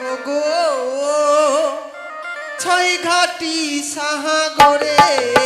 ওগো ছয় ঘাটি সাহাগরে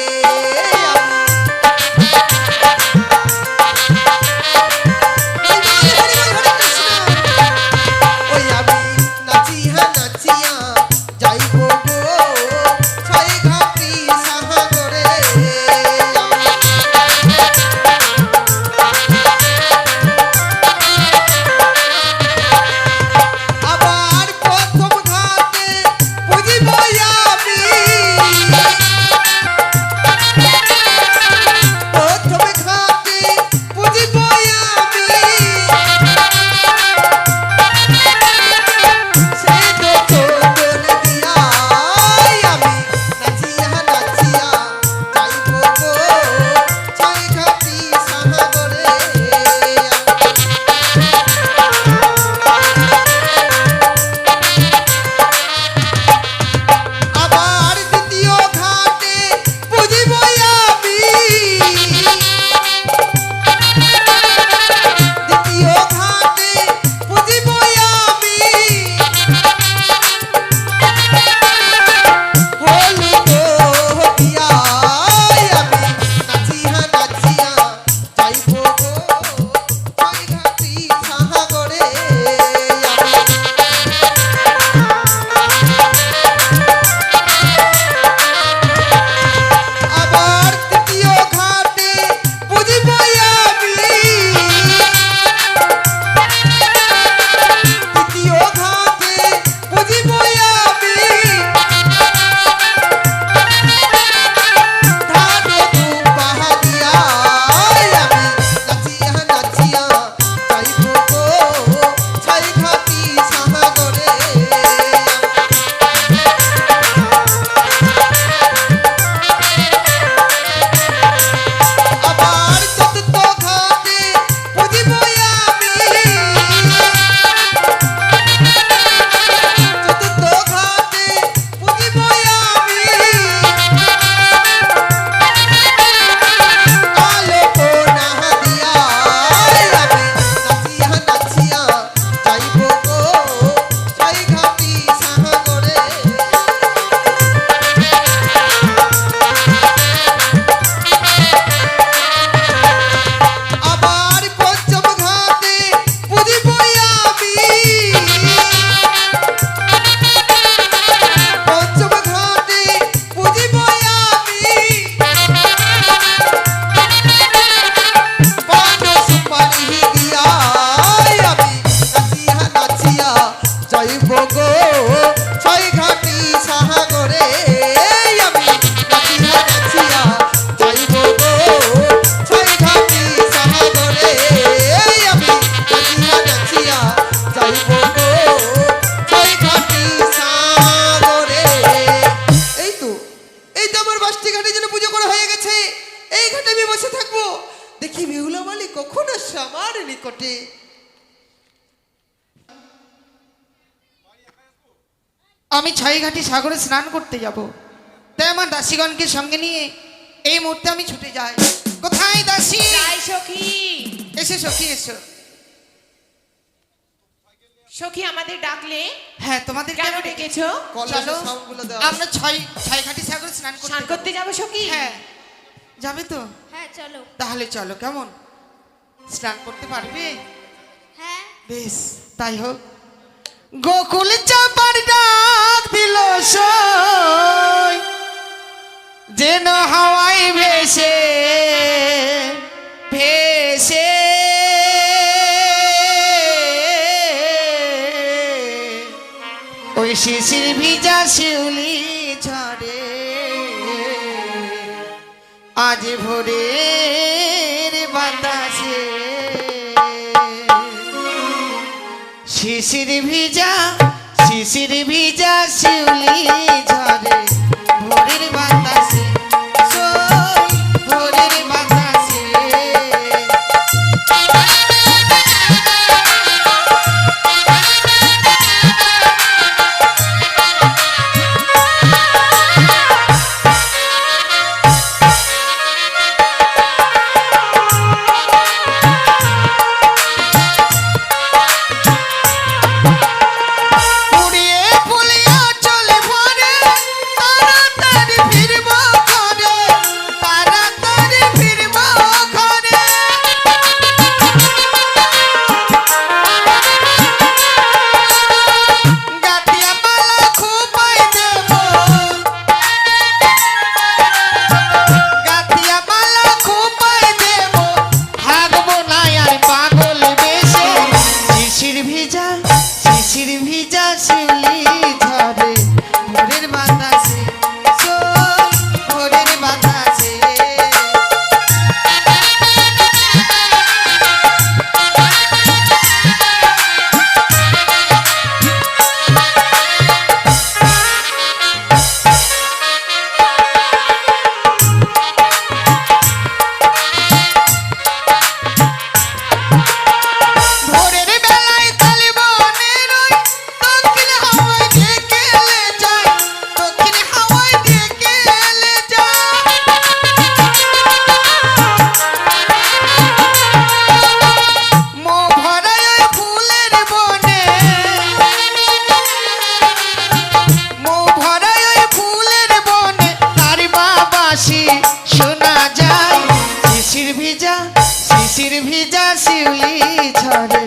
আমি ছয়ঘাটি সাগরে স্নান করতে যাব। তাই আমার দাসীগণকে সঙ্গে নিয়ে এই মুহূর্তে আমি ছুটে যাই। কোথায় দাসী? সখী। এসে সখী এসো। সখী আমাদের ডাকলে? হ্যাঁ তোমাদের কেন ডেকেছো? চলো। আমরা ছয় ছয় ঘাটি সাগর স্নান করতে স্নান করতে যাব সখী? হ্যাঁ। যাবে তো? হ্যাঁ চলো। তাহলে চলো কেমন? স্নান করতে পারবে? হ্যাঁ। বেশ তাই হোক। গোকুল চাপার ডাক দিল যেন হাওয়াই ভেসে ভেসে। ওই শিশির ভিজা শিউলি ছড়ে আজ ভোরে শিশির ভিজা শিশির ভিজা শিউলি। শিউলি ঝরে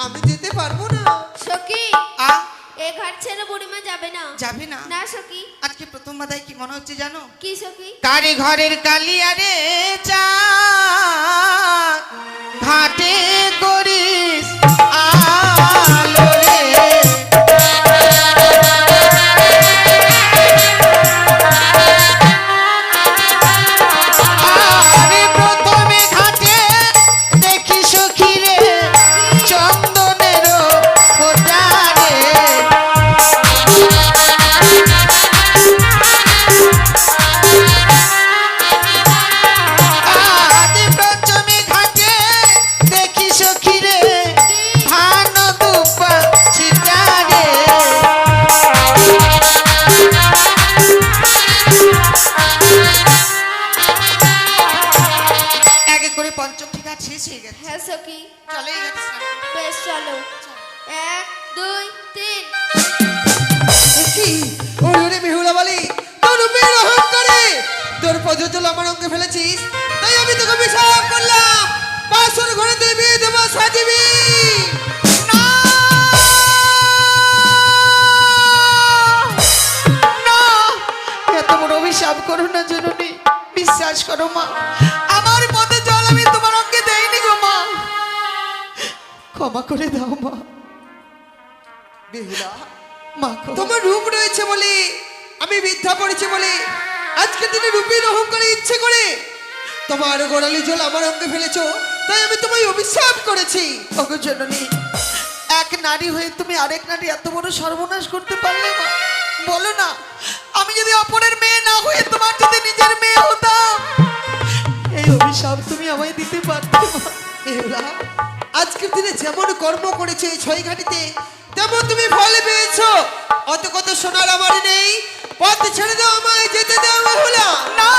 আমি যেতে পারব না। সখি আ? এই ঘর ছেড়ে বুড়িমা যাবে না। যাবে না। না সখি। আজকে প্রথম বাদাই কি মনে হচ্ছে জানো? কি সখি? কারে ঘরের কালিয়ারে চা ঘাটে করিস? বলি তোর রূপের অহংকারে। তোর পদতল আমার অঙ্গে ফেলেছিস, তাই আমি তোকে বিশ্বাস করলাম। বাসর ঘরে দেবী, দেবা সাজিবি। অভিশাপ করো না বিশ্বাস করো মা। আমার পথে জল আমি তোমার অঙ্গে দেইনি গো মা। ক্ষমা করে দাও মা। মা তোমার রূপ রয়েছে বলে আমি বিদ্যা পড়েছি বলে আজকে তুমি রূপের অহংকারে ইচ্ছে করে তোমার গোড়ালি জল আমার অঙ্গে ফেলেছো, তাই আমি তোমায় অভিশাপ করেছি। ওগো এক নারী হয়ে তুমি আরেক নারী এত বড় সর্বনাশ করতে পারলে মা বলো না, আমি যদি অপরের মেয়ে না হয়ে তোমার যদি নিজের মেয়ে হতাম, এই অভিশাপ তুমি আমায় দিতে পারতে আজকের দিনে যেমন কর্ম করেছে এই ছয় ঘাটিতে তেমন তুমি ফল পেয়েছ। অত কত সোনার আমার নেই। পথ ছেড়ে দাও আমায় যেতে দাও বেহুলা না।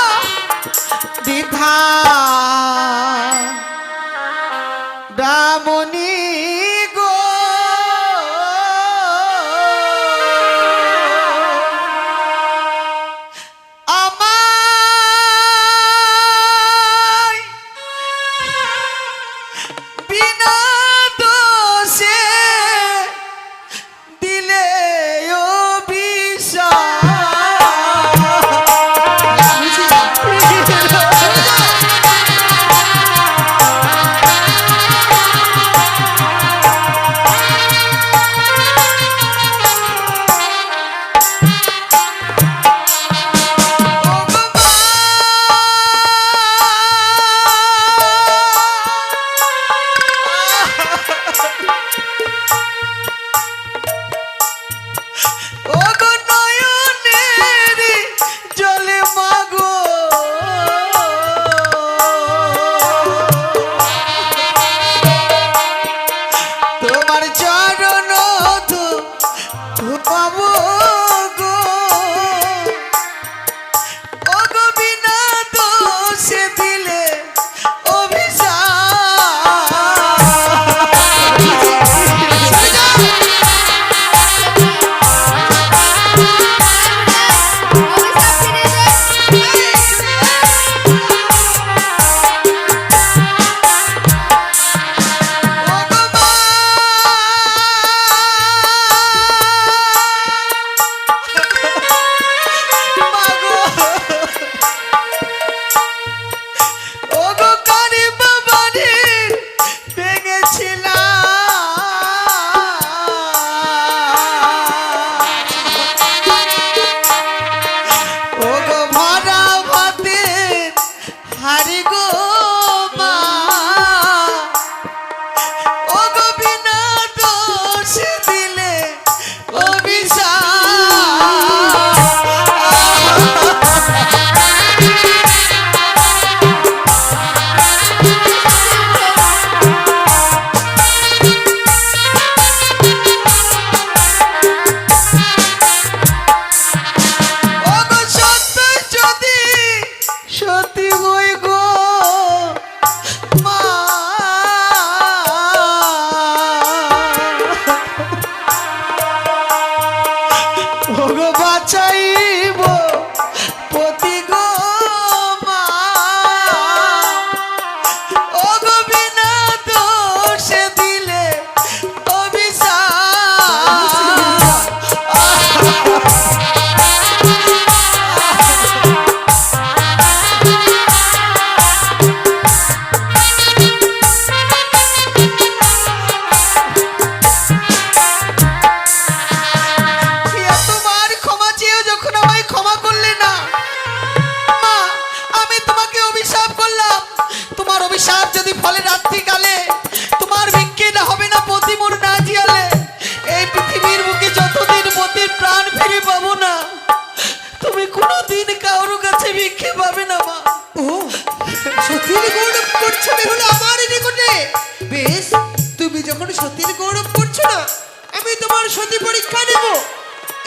তোমার সতী পরীক্ষা নেব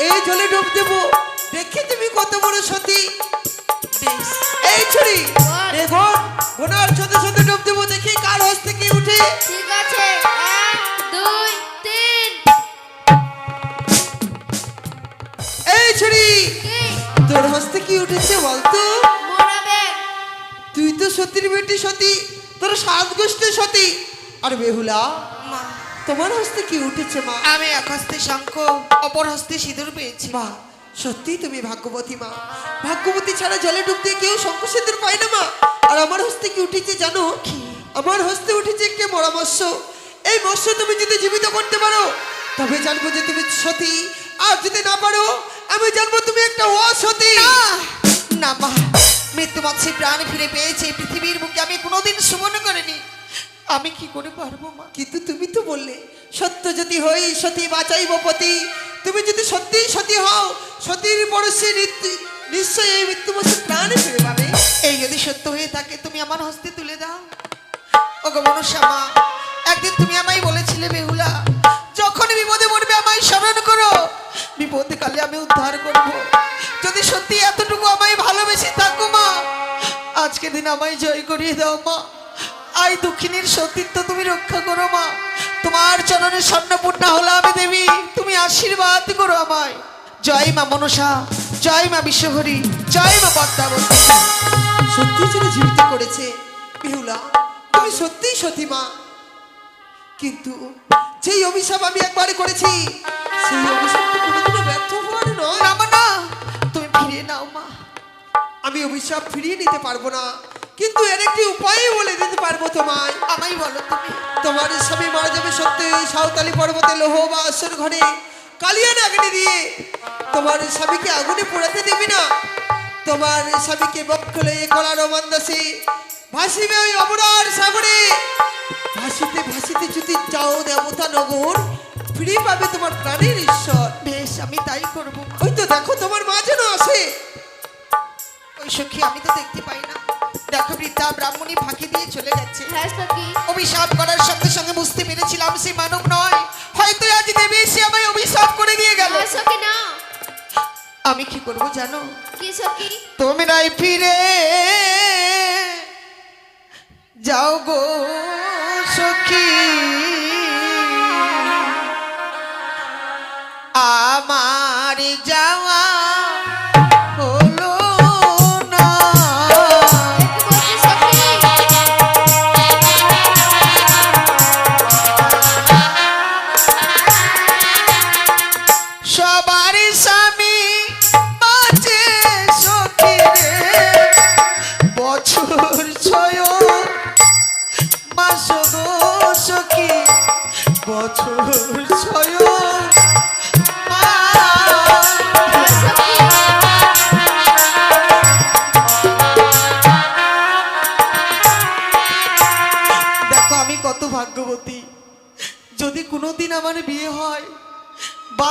এই জলে ডুব দেব। দেখে তুমি কত বড় সতী। এই ছুরি। বল। দেখো ঘোড়ার সাথে সাথে ডুব দেবো। দেখি কার হস্ত থেকে উঠে। ঠিক আছে। এক দুই তিন। এই ছুরি। তোর হস্তে কি উঠেছে বলতো? তুই তো সতীর বেটি সতী। তোর সাত গোষ্ঠী সতী। আর বেহুলা? মা। তোমার হস্তে কি উঠেছে মা? আমি এক হস্তে শঙ্খ অপর হস্তে সিঁদুর পেয়েছি। মা সত্যি তুমি ভাগ্যবতী মা। ভাগ্যবতী ছাড়া জলে ডুব দিয়ে কেউ শঙ্কসেতুর পায় না মা। আর আমার হস্তে কি উঠেছে জানো? আমার হস্তে উঠেছে একটি মরা মৎস্য। এই মৎস্য তুমি যদি জীবিত করতে পারো তবে জানব যে তুমি সতী। আর যদি না পারো আমি জানব তুমি একটা অসতী। না না মা। মৃত্যু মৎস্যে প্রাণ ফিরে পেয়েছে পৃথিবীর বুকে আমি কোনোদিন সুমন করিনি। আমি কি করে পারব, মা? কিন্তু তুমি তো বললে, সত্য যদি হই, সতী বাঁচাইব পতি। তুমি যদি সত্যিই সতী হও, সতীর পরশে নিশ্চয়ই এই মৃত্যু মৎস্য প্রাণ ফিরে পাবে। এই যদি সত্য হয়ে থাকে, তুমি আমার হস্তে তুলে দাও। ও গো মনুষ্যা মা, একদিন তুমি আমায় বলেছিলে, বেহুলা, যখন বিপদে পড়বে, আমায় স্মরণ করো। বিপদে কালে আমি উদ্ধার করব। যদি সত্যি এতটুকু আমায় ভালোবেসে থাকো, মা, আজকে দিন আমায় জয় করিয়ে দাও, মা। আই দুঃখিনীর সতীত্ব তুমি রক্ষা করো মা। তোমার চরণে স্বর্ণপূর্ণা হলো আমি দেবী। তুমি আশীর্বাদ করো আমায়। জয় মা মনসা জয় মা বিশ্বহরী জয় মা পদ্মাবতী। সত্যি যেন জীবিত করেছে বেহুলা তুমি সত্যিই সতী মা। কিন্তু যেই অভিশাপ আমি একবারে করেছি সেই অভিশাপ তো কোনোদিনও ব্যর্থ হওয়ার নয়। মা, না তুমি ফিরিয়ে নাও মা। আমি অভিশাপ ফিরিয়ে নিতে পারব না। কিন্তু এর একটি উপায় বলে পারব তোমায় আমায় বলো তুমি। তোমার স্বামী মারা যাবে সত্যি সাঁওতালি পর্বতে লোহ বা আসর ঘরে। কালিয়ান আগুনে দিয়ে তোমার স্বামীকে আগুনে পোড়াতে দেবে না। তোমার স্বামীকে বক্ষলে কলার রোমান্দাসে ভাসিবে ওই অমরার সাগরে। ভাসিতে ভাসিতে যদি যাও দেবতা নগর ফিরে পাবে তোমার প্রাণের ঈশ্বর। বেশ আমি তাই করব। ওই তো দেখো তোমার মা যেন আসে। ওই সখী আমি তো দেখতে পাই না। দেখো বৃদ্ধা ব্রাহ্মণী ফাঁকি দিয়ে চলে হ্যাঁ অভিশাপ করার সঙ্গে সঙ্গে বুঝতে পেরেছিলাম সে মানব নয়। হয়তো আজ দেবী সে আমায় অভিশাপ করে দিয়ে গেল। না। আমি কি করব জানো? তোমরাই ফিরে যাও গো।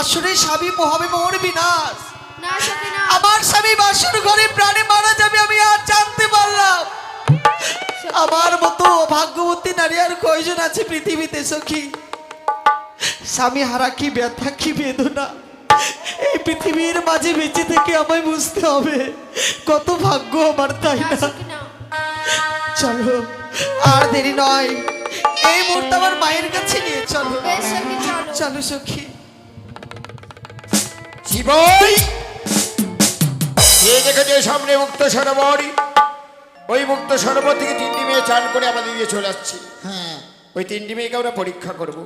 বাসরে স্বামী হবে মোর বিনাশ। আমার স্বামী বাসর ঘরে প্রাণে মারা যাবে আমি আর জানতে পারলাম। আমার মতো ভাগ্যবতী নারী আর কয়জন আছে পৃথিবীতে সখী? স্বামী হারা কি ব্যথা কি বেদনা? এই পৃথিবীর মাঝে বেঁচে থেকে আমায় বুঝতে হবে কত ভাগ্য আমার তাই না চলো আর দেরি নয় এই মুহূর্তে আমার মায়ের কাছে নিয়ে চলো। চলো। চলো সখী। শিবই এই দেখেছে সামনে মুক্ত সরোবর ওই মুক্ত সরোবর থেকে তিনটি মেয়ে চান করে আমাদের দিয়ে চলে আসছে। হ্যাঁ। ওই তিনটি মেয়েকে আমরা পরীক্ষা করব।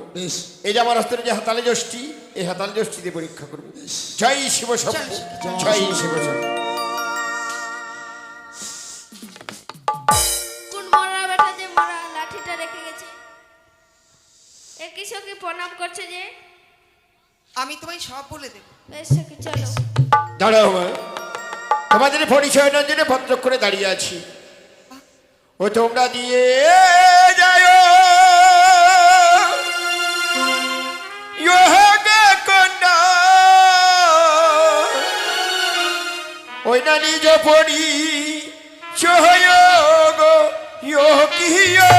এই যে আমার হস্তের যে হাতালে যষ্টি এই হাতাল যষ্টিতে পরীক্ষা করব। জয় শিব শম্ভু জয় শিব শম্ভু কোন মরা বেটা যে মরা লাঠিটা রেখে গেছে? এ কি প্রণাম করছে যে আমি তোমায় সব বলে দেবো। বেশ চলো। দাঁড়াও তোমাদের পরিচয় না জন্য ভদ্র করে দাঁড়িয়ে আছি। ও তোমরা দিয়ে যায়। ওই না নিজ পরি সহয়োগ ইয়োগিয়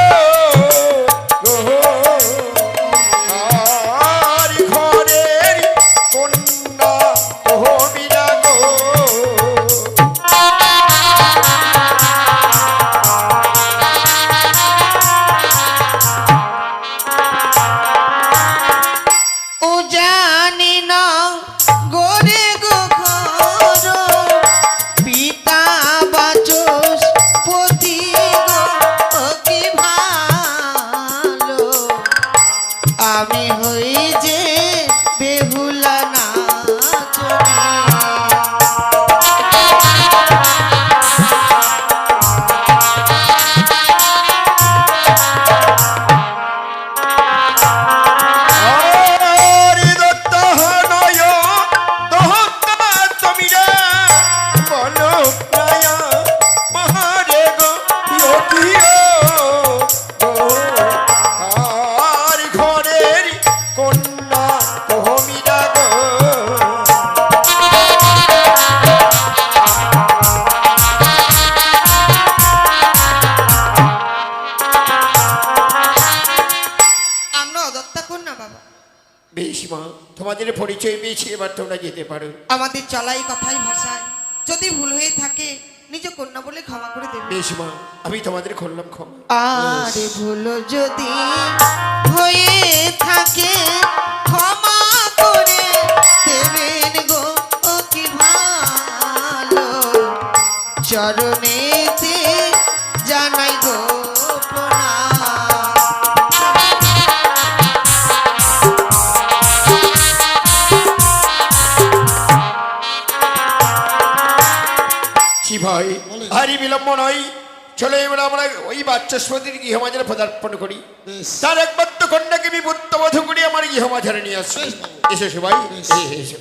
চলাই কথাই ভাষায় যদি ভুল হয়ে থাকে নিজ কন্যা বলে ক্ষমা করে দেবে। বেশ মা আমি তোমাদের করলাম ক্ষমা। আরে ভুল যদি হয়ে থাকে ক্ষমা করে দেবেন গো ও কি ভালো। চরণেতে চলো এবার আমরা ওই বাচ্চা সতীর গৃহমাঝারে পদার্পণ করি। তার একমাত্র কন্যাকে আমি পুত্রবধ করি আমার গৃহমাঝারে নিয়ে আসছি এসে সবাই। এসো।